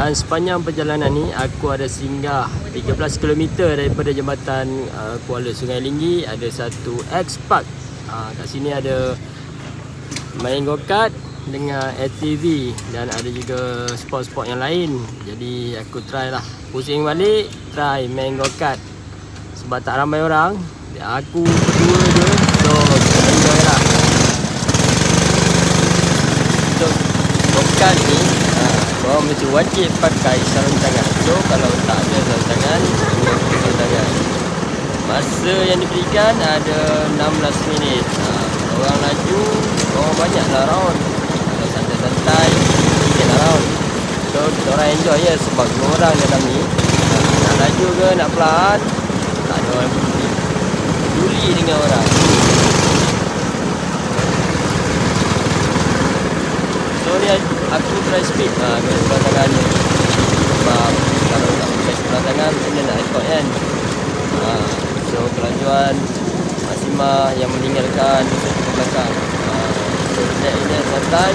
dan sepanjang perjalanan ni aku ada singgah 13 km daripada jambatan uh, Kuala Sungai Linggi ada satu X Park. Uh, kat sini ada main go-kart dengan ATV dan ada juga sport-sport yang lain. Jadi aku try lah. Pusing balik, try main go-kart. Sebab tak ramai orang, aku berdua je. So, enjoy lah. Untuk go-kart ni, ha, korang mesti wajib pakai sarung tangan. So, kalau tak ada sarung tangan, pakai sarung tangan. Masa yang diberikan ada 16 minit. Ha, orang laju, orang banyaklah round. Kalau santai-santai, sikitlah round. So, kita orang enjoy ya sebab dua orang dalam ni. Nak laju ke, nak pelan, tak ada orang peduli. Peduli dengan orang. So, ni aku try speed. Ha, kat sebelah tangan ni. Sebab kalau tak pakai sebelah tangan, macam mana nak record kan? Ha, so, kelajuan Masimah yang meninggalkan belakang. Ha, so, relax je, santai.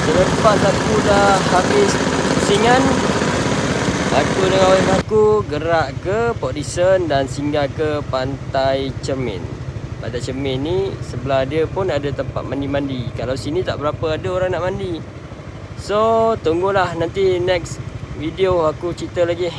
Selepas aku dah habis pusingan, aku dengan wife aku gerak ke Port Dickson dan singgah ke Pantai Cermin. Pantai Cermin ni sebelah dia pun ada tempat mandi-mandi. Kalau sini tak berapa ada orang nak mandi. So, tunggulah nanti next video aku cerita lagi.